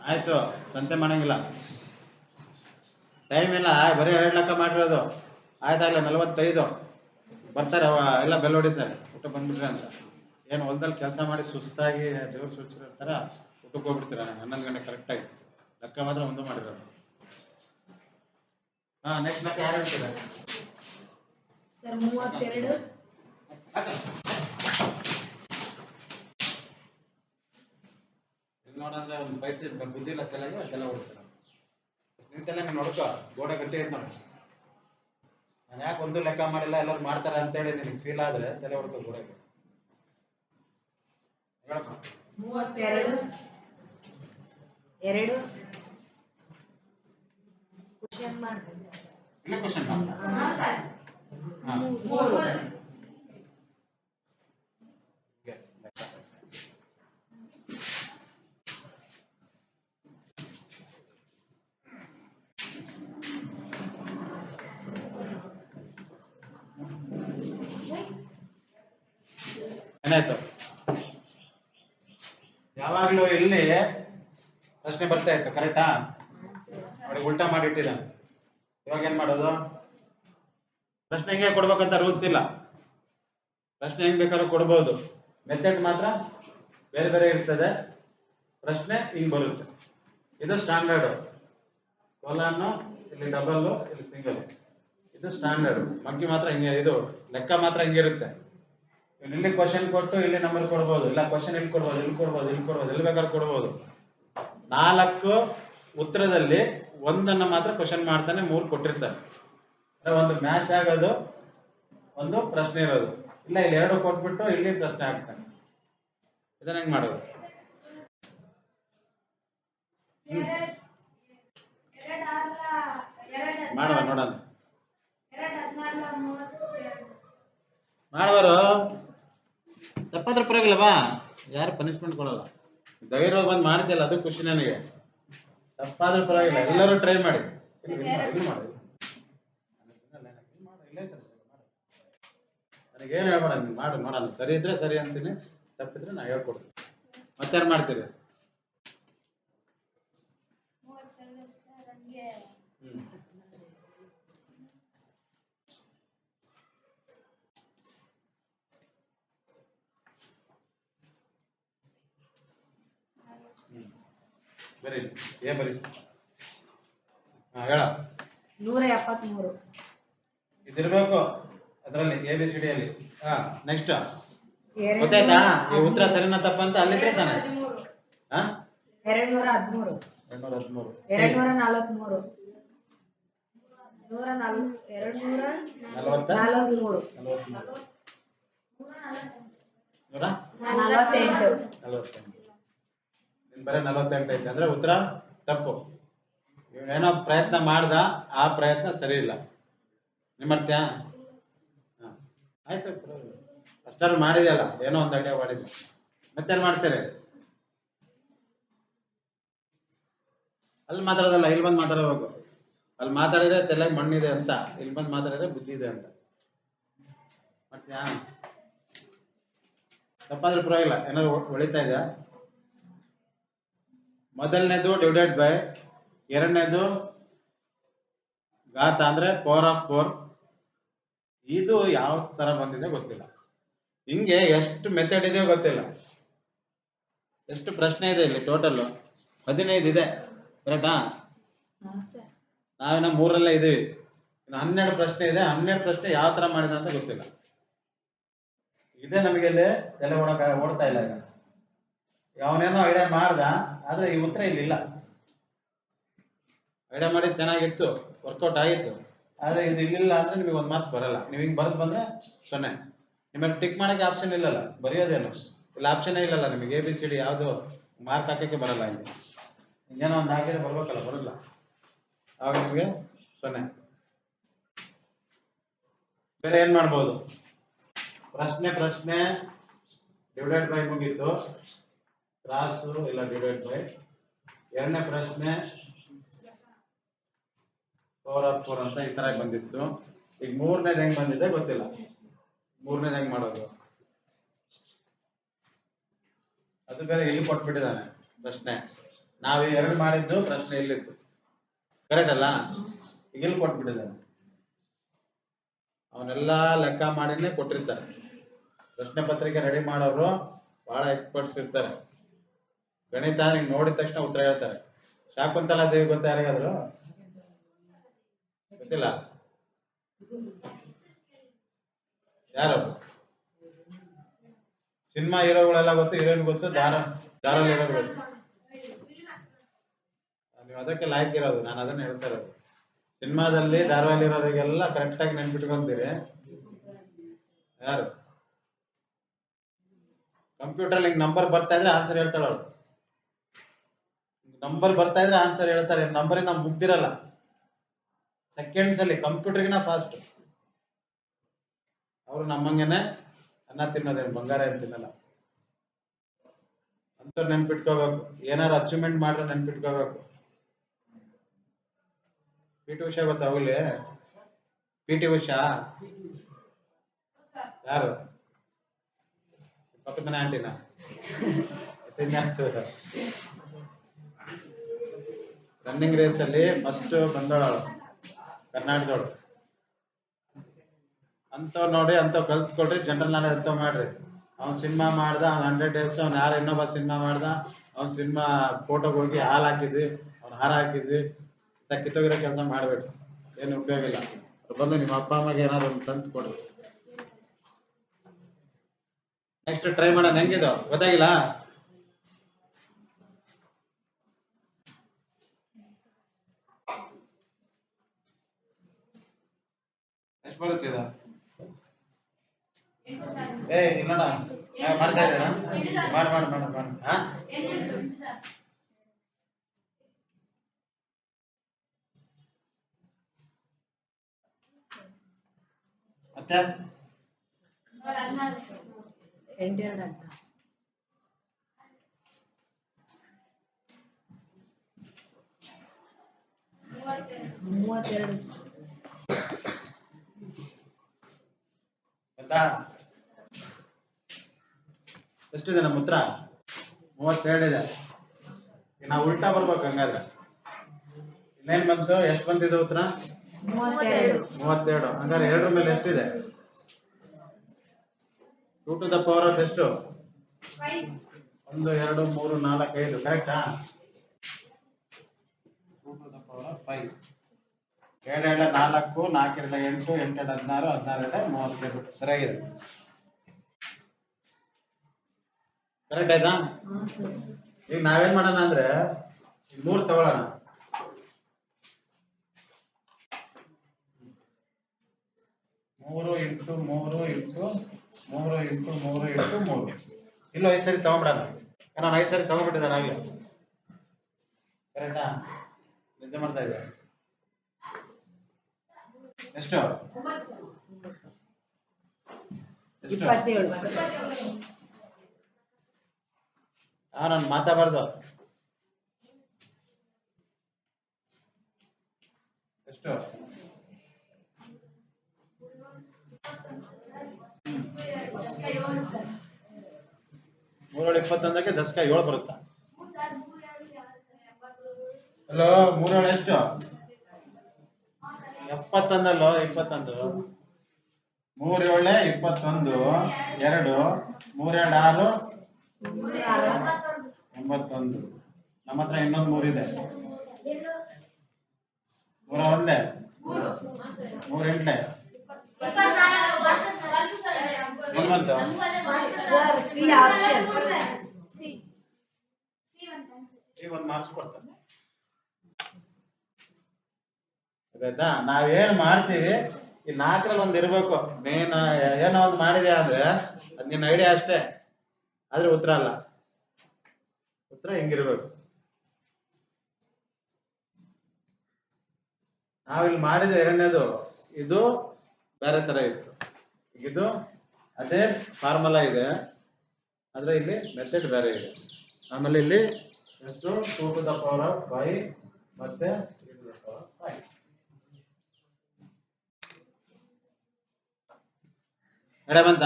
ಆಯ್ತು ಸಂತೆ ಮಾಡಂಗಿಲ್ಲ. ಟೈಮ್ ಇಲ್ಲ ಬರೀ ಎರಡು ಲೆಕ್ಕ ಮಾಡಿರೋದು. ಆಯ್ತಾಗಲ್ಲ ನಲವತ್ತೈದು. ಬರ್ತಾರೆ ಎಲ್ಲ ಬೆಲ್ ಹೊಡಿತಾರೆ. ಊಟ ಬಂದ್ಬಿಟ್ರೆ ಅಂತ. ಏನು ಹೊಲದಲ್ಲಿ ಕೆಲಸ ಮಾಡಿ ಸುಸ್ತಾಗಿ ದೇವ್ರು ಸುಸ್ತಿರೋ ಥರ ಊಟಕ್ಕೆ ಹೋಗ್ಬಿಡ್ತೀರ ಹನ್ನೊಂದು ಗಂಟೆ ಕರೆಕ್ಟಾಗಿ ಲೆಕ್ಕ ಮಾತ್ರ ಒಂದು ಮಾಡಿರೋದು. ಹಾ ನೆಕ್ಸ್ಟ್ ಲೆಕ್ಕ ಯಾರು ಹೇಳ್ತೀರಾ ಸರ್ ಮೂವತ್ತೆರಡು ಇದು ನೋಡಂದ್ರೆ ಒಂದು ಪೈಸೆ ಬುದ್ಧಿ ಇಲ್ಲ ತಲೆಗೆ ಅದೆಲ್ಲ ಹೊಡಿತಾರೆ ನಿನ್ ತಲೆ ನೀನು ನೋಡ್ಕೋ ಗೋಡೆ ಗಟ್ಟಿ ಐತೆ ನೋಡಿ. ನಾನು ಯಾಕೆ ಒಂದು ಲೆಕ್ಕ ಮಾಡಿಲ್ಲ ಎಲ್ಲರೂ ಮಾಡ್ತಾರೆ ಅಂತೇಳಿ ನಿನಗೆ ಫೀಲ್ ಆದ್ರೆ ತಲೆ ಹೊಡ್ಕೋ ಗೋಡೆ ಹೇಳಪ್ಪ. ಮೂವತ್ತೆರಡು ಎರಡು. ಕ್ವಶನ್ ಮಾರ್ಕ್ ಇಲ್ಲ ಕ್ವಶನ್ ಸರ್. ಮೂರು. ಏನಾಯ್ತು ಯಾವಾಗ್ಲೂ ಇಲ್ಲಿ ಪ್ರಶ್ನೆ ಬರ್ತಾ ಇತ್ತು ಕರೆಕ್ಟಾ ಅವ್ರಿಗೆ ಉಲ್ಟಾ ಮಾಡಿಟ್ಟಿದ್ದಾನೆ. ಇವಾಗ ಏನ್ ಮಾಡೋದು? ಪ್ರಶ್ನೆ ಹೆಂಗೆ ಕೊಡ್ಬೇಕಂತ ರೂಲ್ಸ್ ಇಲ್ಲ. ಪ್ರಶ್ನೆ ಹೆಂಗ್ ಬೇಕಾದ್ರೂ ಕೊಡ್ಬೋದು. ಮೆಥಡ್ ಮಾತ್ರ ಬೇರೆ ಬೇರೆ ಇರ್ತದೆ. ಪ್ರಶ್ನೆ ಹಿಂಗ್ ಬರುತ್ತೆ. ಇದು ಸ್ಟ್ಯಾಂಡರ್ಡ್ ಕೊಲಾನು, ಇಲ್ಲಿ ಡಬಲ್ ಇಲ್ಲಿ ಸಿಂಗಲ್ ಇದು ಸ್ಟ್ಯಾಂಡರ್ಡ್ ಮಂಕಿ ಮಾತ್ರ ಹಿಂಗೆ, ಇದು ಲೆಕ್ಕ ಮಾತ್ರ ಹಿಂಗಿರುತ್ತೆ. ಇಲ್ಲಿ ಕ್ವಶನ್ ಕೊಟ್ಟು ಇಲ್ಲಿ ನಂಬರ್ ಕೊಡ್ಬೋದು ಇಲ್ಲ ಕ್ವಶನ್ ಇಲ್ಲಿ ಕೊಡ್ಬೋದು ಇಲ್ಲಿ ಕೊಡ್ಬೋದು ಇಲ್ಲಿ ಕೊಡ್ಬೋದು ಎಲ್ಲಿ ಬೇಕಾದ್ರೂ ಕೊಡ್ಬೋದು. ನಾಲ್ಕು ಉತ್ತರದಲ್ಲಿ ಒಂದನ್ನ ಮಾತ್ರ ಕ್ವಶನ್ ಮಾಡ್ತಾನೆ ಮೂರು ಕೊಟ್ಟಿರ್ತಾರೆ ಒಂದು ಮ್ಯಾಚ್ ಆಗೋದು ಒಂದು ಪ್ರಶ್ನೆ ಇರೋದು. ಇಲ್ಲ ಇಲ್ಲಿ ಎರಡು ಕೊಟ್ಬಿಟ್ಟು ಇಲ್ಲಿ ಪ್ರಶ್ನೆ ಆಗ್ತಾನೆ ಇದನ್ನ ಹೆಂಗ್ ಮಾಡೋದು. ಮಾಡುವ ನೋಡೋಣ. ಮಾಡುವರು. ತಪ್ಪಾದ್ರೆ ಪರವಾಗಿಲ್ಲವಾ? ಯಾರು ಪನಿಷ್ಮೆಂಟ್ ಕೊಡಲ್ಲ. ಧೈರ್ಯವಾಗಿ ಬಂದು ಮಾಡ್ತಿಲ್ಲ ಅದು ಖುಷಿ ನನಗೆ. ತಪ್ಪಾದ್ರೂ ಪರವಾಗಿಲ್ಲ ಎಲ್ಲರೂ ಟ್ರೈ ಮಾಡಿ. ನನಗೇನು ಹೇಳ್ಬೇಡ ನೀನು ಮಾಡು ನೋಡೋಣ ಸರಿ ಇದ್ರೆ ಸರಿ ಅಂತೀನಿ ತಪ್ಪಿದ್ರೆ ನಾ ಹೇಳ್ಕೊಡ್ತೀನಿ. ಮತ್ತಾರು ಮಾಡ್ತೀರಿ? ಹ್ಮ್. ಬರೀ ಏ ಬರೀ ಹಾ ಹೇಳ. ನೂರ ಎಪ್ಪತ್ಮೂರು. ಇದಿರ್ಬೇಕು ಅದರಲ್ಲಿ ಎ ಬಿ ಸಿ ಡಿ ಅಲ್ಲಿ. ಹಾ ನೆಕ್ಸ್ಟ್ ಎರಡು ಗೊತ್ತಾಯ್ತಾ? ಈ ಉತ್ತರ ಸರಿನಾ ತಪ್ಪ ಅಂತ ಅಲ್ಲಿದ್ರೆ ತಾನೆ? ಹಾ? ಎರಡು ನೂರ ಹದಿಮೂರು. ಎರಡ್ನೂರ ಹದಿಮೂರು. ಎರಡು ನೂರ ನಲವತ್ಮೂರು. ನೂರ ನಲ್ ಎರಡು ನೂರ ನಲವತ್ತ? ನಲವತ್ಮೂರು. ನಲವತ್ಮೂರು. ನೂರ? ನಲವತ್ತೆಂಟು. ನಲವತ್ತೆಂಟು. ಬರೀ ನಲವತ್ತೆಂಟು ಐತೆ ಅಂದ್ರೆ ಉತ್ತರ ತಪ್ಪು. ಏನೋ ಪ್ರಯತ್ನ ಮಾಡ್ದ, ಆ ಪ್ರಯತ್ನ ಸರಿ ಇಲ್ಲ. ಹಾ. ಆಯ್ತು. ಅಷ್ಟಾರು ಮಾಡಿದೆಯಲ್ಲ, ಏನೋ ಒಂದು ಐಡಿಯಾ ಮಾಡಿದ್ದೆ. ಮತ್ತೇನ್ ಮಾಡ್ತೀರಿ? ಅಲ್ಲಿ ಮಾತಾಡೋದಲ್ಲ, ಇಲ್ಲಿ ಬಂದು ಮಾತಾಡಬೇಕು ಅಲ್ಲಿ ಮಾತಾಡಿದ್ರೆ ತಲೆಗೆ ಮಣ್ಣಿದೆ ಅಂತ, ಇಲ್ಲಿ ಬಂದು ಮಾತಾಡಿದ್ರೆ ಬುದ್ಧಿ ಇದೆ ಅಂತ. ಮತ್ತೆ ತಪ್ಪಾದ್ರೆ ಪರವಾಗಿಲ್ಲ, ಏನಾದ್ರು ಹೊಳಿತಾ ಇದೆಯಾ? ಮೊದಲನೇದು ಡಿವೈಡೆಡ್ ಬೈ ಎರಡನೇದು ಘಾತ ಅಂದ್ರೆ ಪವರ್ ಆಫ್ ಫೋರ್ ಇದು ಯಾವ ತರ ಬಂದಿದೆ ಗೊತ್ತಿಲ್ಲ. ಹಿಂಗೆ ಎಷ್ಟು ಮೆಥಡ್ ಇದೆ ಗೊತ್ತಿಲ್ಲ. ಎಷ್ಟು ಪ್ರಶ್ನೆ ಇದೆ ಇಲ್ಲಿ ಟೋಟಲ್ ಹದಿನೈದು ಇದೆ. ಕರೆಕ್ಟಾ ನಾವಿನ್ನ ಮೂರಲ್ಲೇ ಇದೀವಿ. ಹನ್ನೆರಡು ಪ್ರಶ್ನೆ ಇದೆ. ಹನ್ನೆರಡು ಪ್ರಶ್ನೆ ಯಾವ ತರ ಮಾಡಿದೆ ಅಂತ ಗೊತ್ತಿಲ್ಲ. ಇದೆ ನಮಗೆ ಇಲ್ಲಿ ತಲೆ ಓಡಕ ಓಡ್ತಾ ಇಲ್ಲ ಈಗ. ಅವನೇನೋ ಐಡಿಯಾ ಮಾಡ್ದ ಆದ್ರೆ ಈ ಉತ್ತರ ಇಲ್ಲಿಲ್ಲ ಐಡಿಯಾ ಮಾಡಿ ಚೆನ್ನಾಗಿತ್ತು ವರ್ಕೌಟ್ ಆಗಿತ್ತು. ಆದ್ರೆ ಇದು ಇಲ್ಲಿಲ್ಲ ಅಂದ್ರೆ ನಿಮಗೆ ಒಂದು ಮಾರ್ಕ್ಸ್ ಬರಲ್ಲ. ನೀವು ಹಿಂಗೆ ಬರೆದು ಬಂದ್ರೆ ಸೊನ್ನೆ. ನಿಮಗೆ ಟಿಕ್ ಮಾಡೋಕ್ಕೆ ಆಪ್ಷನ್ ಇಲ್ಲಲ್ಲ ಬರೆಯೋದೇನು? ಇಲ್ಲ ಆಪ್ಷನ್ ಇಲ್ಲಲ್ಲ ನಿಮಗೆ ಎ ಬಿ ಸಿ ಡಿ ಯಾವುದು ಮಾರ್ಕ್ ಹಾಕಕ್ಕೆ ಬರಲ್ಲ ಇಲ್ಲಿ. ಏನೋ ಒಂದು ಹಾಕಿದ್ರೆ ಬರ್ಬೇಕಲ್ಲ ಬರಲ್ಲ. ಆವಾಗ ನಿಮಗೆ ಸೊನ್ನೆ. ಬೇರೆ ಏನ್ ಮಾಡ್ಬೋದು? ಪ್ರಶ್ನೆ ಪ್ರಶ್ನೆ ಡಿವೈಡೆಡ್ ಬೈ ಮುಗೀತು. ಕ್ರಾಸು ಇಲ್ಲ ಡಿವೈಡ್ ಬೈ ಎರಡನೇ ಪ್ರಶ್ನೆ ಫೋರ್ ಆಫ್ ಫೋರ್ ಅಂತ ಈ ತರ ಬಂದಿತ್ತು. ಈಗ ಮೂರನೇದು ಹೆಂಗ್ ಬಂದಿದೆ ಗೊತ್ತಿಲ್ಲ. ಮೂರನೇದು ಹೆಂಗ್ ಮಾಡೋದು? ಅದು ಬೇರೆ ಇಲ್ಲಿ ಕೊಟ್ಬಿಟ್ಟಿದ್ದಾನೆ ಪ್ರಶ್ನೆ. ನಾವು ಎರಡು ಮಾಡಿದ್ದು ಪ್ರಶ್ನೆ ಇಲ್ಲಿತ್ತು. ಕರೆಕ್ಟ್ ಅಲ್ಲ? ಈಗ ಇಲ್ಲಿ ಕೊಟ್ಬಿಟ್ಟಿದ್ದಾನೆ. ಅವನ್ನೆಲ್ಲ ಲೆಕ್ಕ ಮಾಡಿನೇ ಕೊಟ್ಟಿರ್ತಾರೆ. ಪ್ರಶ್ನೆ ಪತ್ರಿಕೆ ರೆಡಿ ಮಾಡೋರು ಬಹಳ ಎಕ್ಸ್ಪರ್ಟ್ಸ್ ಇರ್ತಾರೆ. ಗಣಿತ ನಿಂಗೆ ನೋಡಿದ ತಕ್ಷಣ ಉತ್ತರ ಹೇಳ್ತಾರೆ. ಶಾಕುಂತಲಾ ದೇವಿ ಗೊತ್ತಾ ಯಾರಿಗಾದ್ರು? ಗೊತ್ತಿಲ್ಲ. ಯಾರು? ಸಿನಿಮಾ ಹೀರೋಗಳೆಲ್ಲ ಗೊತ್ತು, ಹೀರೋಯಿನ್ ಗೊತ್ತು ದಾರ ಇರೋರು ಗೊತ್ತು. ನೀವು ಅದಕ್ಕೆ ಲಾಯ್ಕ್ ಇರೋದು, ನಾನು ಅದನ್ನ ಹೇಳ್ತಾ ಇರೋದು. ಸಿನಿಮಾದಲ್ಲಿ ಧಾರವಾಹಿ ಇರೋರಿಗೆಲ್ಲ ಕರೆಕ್ಟ್ ಆಗಿ ನೆನ್ಪಿಟ್ಕೊಂತೀರಿ. ಯಾರು? ಕಂಪ್ಯೂಟರ್ ಹಿಂಗ್ ನಂಬರ್ ಬರ್ತಾ ಇದ್ರೆ ಆನ್ಸರ್ ಹೇಳ್ತಾಳ ನಂಬರ್ ಬರ್ತಾ ಇದ್ರೆ ಆನ್ಸರ್ ಹೇಳ್ತಾರೆ. ನಂಬರ್ ನಾವು ಮುಗ್ದಿರಲ್ಲ. ಸೆಕೆಂಡ್ಸ್ ಅಲ್ಲಿ ಕಂಪ್ಯೂಟರ್ಗಿನ ಫಾಸ್ಟ್ ಅವರು ನಮ್ಮಂಗೆನೆ ಅನ್ನ ತಿನ್ನೋದೇನು ಬಂಗಾರ ಏನು ತಿನ್ನಲ್ಲ. ಅಂತ ನೆನ್ಪಿಟ್ಕೋಬೇಕು. ಏನಾರು ಅಚೀವ್ಮೆಂಟ್ ಮಾಡ್ರೆ ನೆನ್ಪಿಟ್ಕೋಬೇಕು. ಪಿ ಟಿ ಉಷಾ ಗೊತ್ತಾಗಲಿ ಪಿ ಟಿ ಉಷಾ? ಯಾರು? ಪಕ್ಕದ ಮನೆ ಆಂಟಿನ ರನ್ನಿಂಗ್ ರೇಸ್ ಅಲ್ಲಿ ಫಸ್ಟ್ ಬಂದವಳು ಕರ್ನಾಟಕದವಳು. ಅಂತವ್ ನೋಡಿ ಅಂತವ್ ಕಲ್ತ್ಕೊಳ್ರಿ ಜನರಲ್ ನಾಲೆಜ್ ಅಂತ ಮಾಡ್ರಿ. ಅವ್ನ್ ಸಿನಿಮಾ ಮಾಡ್ದ, ಅವ್ನ್ ಹಂಡ್ರೆಡ್ ಡೇಸ್ ಅವ್ನ ಯಾರು ಇನ್ನೊಬ್ಬ ಸಿನಿಮಾ ಮಾಡ್ದ, ಅವ್ನ್ ಸಿನಿಮಾ ಫೋಟೋಗೆ ಹೋಗಿ ಹಾಲ್ ಹಾಕಿದ್ವಿ, ಅವ್ನ ಹಾರ ಹಾಕಿದ್ವಿ ಕಿತ್ತೋಗಿರೋ ಕೆಲಸ ಮಾಡ್ಬೇಡಿ ಏನು ಉಪಯೋಗ ಇಲ್ಲ. ಬಂದು ನಿಮ್ಮ ಅಪ್ಪ, ಅಮ್ಮಗೆ ಏನಾದ್ರು ಒಂದು ತಂದು ಕೊಡ್ರಿ. ನೆಕ್ಸ್ಟ್ ಟ್ರೈ ಮಾಡೋಣ ಹೆಂಗಿದೋ ಗೊತ್ತಾಗಿಲ್ಲ? ಎಷ್ಟು ಬರುತ್ತೆ ಇದು ಏ ಇಲ್ಲಣ್ಣ ಮಾಡ್ತಾ ಇದ್ದೀರಾ? ಮಾಡಿ ಮಾಡಿ ಮಾಡಿ ಮಾಡಿ. ಹಾ? ಮತ್ತೆ? ಅಂತ. ಮೂವತ್ತೆರಡು. ಗೊತ್ತಾ ಎಷ್ಟಿದೆ ನಮ್ಮ ಉತ್ತರ? ಮೂವತ್ತೆರಡು ಇದೆ. ನಾವು ಉಲ್ಟಾ ಬರ್ಬೇಕು ಹಂಗಾದ್ರೆ. ಇನ್ನೇನ್ ಬಂತು? ಎಷ್ಟು ಬಂದಿದೆ ಉತ್ತರ? ಮೂವತ್ತೆರಡು. ಹಂಗಾದ್ರೆ ಹಂಗಾರೆ ಎರಡರ ಮೇಲೆ ಎಷ್ಟಿದೆ two to the power of ಎಷ್ಟು? ಒಂದು ಎರಡು ಮೂರು ನಾಲ್ಕು ಐದು. ಕರೆಕ್ಟಾ two to the power of five ಎರಡು ಎರಡು ನಾಲ್ಕು ನಾಲ್ಕೆರಡು ಎಂಟು ಎಂಟೆರಡು ಹದಿನಾರು ಹದಿನಾರು ಎರಡು ಮೂವತ್ತೆರಡು ಸರಿಯಾಗಿದೆ? ಕರೆಕ್ಟ್ ಆಯ್ತಾ? ಈಗ ನಾವೇನ್ ಮಾಡೋಣ ಅಂದ್ರೆ ಮೂರು ತಗೊಳ್ಳೋಣ. ಮೂರು ಇಂಟು ಮೂರು ಇಂಟು ಮೂರು ಇಂಟು ಮೂರು ಇಂಟು ಮೂರು. ಇಲ್ಲ ಐದು ಸರಿ ತಗೊಂಡ್ಬಿಡೋಣ. ನಾನು ಐದು ಸರಿ ತಗೊಂಡ್ಬಿಟ್ಟಿದ್ದಾನೆ ನಾವೇ ಕರೆಕ್ಟಾ ನಿದ್ದೆ ಮಾಡ್ತಾ ಇದ್ದೆ. ಎಷ್ಟು? ಇಪ್ಪತ್ತೇಳು. ಹಾ ನಾನು ಮಾತಾಡಬಾರ್ದು. ಎಷ್ಟು? ಮೂರೇಳು ಇಪ್ಪತ್ತೊಂದಕ್ಕೆ ದಶಕ ಏಳು ಬರುತ್ತಾ? ಹಲೋ ಮೂರೇಳು ಎಷ್ಟು? ಎಪ್ಪತ್ತೊಂದಲ್ಲೋ ಇಪ್ಪತ್ತೊಂದು. ಮೂರೇಳೆ ಇಪ್ಪತ್ತೊಂದು. ಎರಡು ಮೂರೆರಡು ಆರು ಎಂಬತ್ತೊಂದು. ನಮ್ಮ ಹತ್ರ ಇನ್ನೊಂದು ಮೂರಿದೆ. ಮೂರ ಒಂದೇ? ಮೂರ್ ಎಂಟೆ ಒಂದು ಮಾರ್ಕ್ಸ್ ಕೊಡ್ತಾರೆ ಆಯ್ತಾ? ನಾವೇನ್ ಮಾಡ್ತೀವಿ? ಈ ನಾಲ್ಕರಲ್ಲಿ ಒಂದ್ ಇರ್ಬೇಕು. ನೀನ್ ಏನೋ ಒಂದು ಮಾಡಿದೆ ಅಂದ್ರೆ ಅದ್ ನಿನ್ನ ಐಡಿಯಾ ಅಷ್ಟೇ. ಆದ್ರೆ ಉತ್ತರ ಅಲ್ಲ. ಉತ್ತರ ಹಿಂಗಿರ್ಬೇಕು. ನಾವಿಲ್ಲಿ ಮಾಡಿದ ಎರಡನೇದು, ಇದು ಬೇರೆ ತರ ಇತ್ತು. ಇದು ಅದೇ ಫಾರ್ಮುಲಾ ಇದೆ. ಆದ್ರೆ ಇಲ್ಲಿ ಮೆಥಡ್ ಬೇರೆ ಇದೆ. ಆಮೇಲೆ ಇಲ್ಲಿ ಎಷ್ಟು? Two to the power of five ಮತ್ತೆ three to the power of five ಬಂತ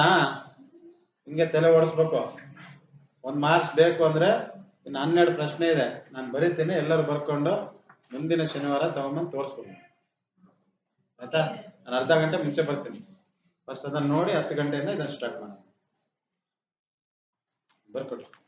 ಹಿಂಗೆ ತಲೆ ಓಡಿಸ್ಬೇಕು. ಒಂದು ಮಾರ್ಕ್ಸ್ ಬೇಕು ಅಂದ್ರೆ ಇನ್ನು ಹನ್ನೆರಡು ಪ್ರಶ್ನೆ ಇದೆ. ನಾನು ಬರೀತೀನಿ, ಎಲ್ಲರೂ ಬರ್ಕೊಂಡು ಮುಂದಿನ ಶನಿವಾರ ತಗೊಂಬಂದು ತೋರಿಸ್ಬೋದು ಆಯ್ತಾ? ನಾನು ಅರ್ಧ ಗಂಟೆ ಮುಂಚೆ ಬರ್ತೀನಿ. ಫಸ್ಟ್ ಅದನ್ನು ನೋಡಿ ಹತ್ತು ಗಂಟೆಯಿಂದ ಇದನ್ನು ಸ್ಟಾರ್ಟ್ ಮಾಡೋಣ. ಬರ್ಕೊಡ್ರಿ.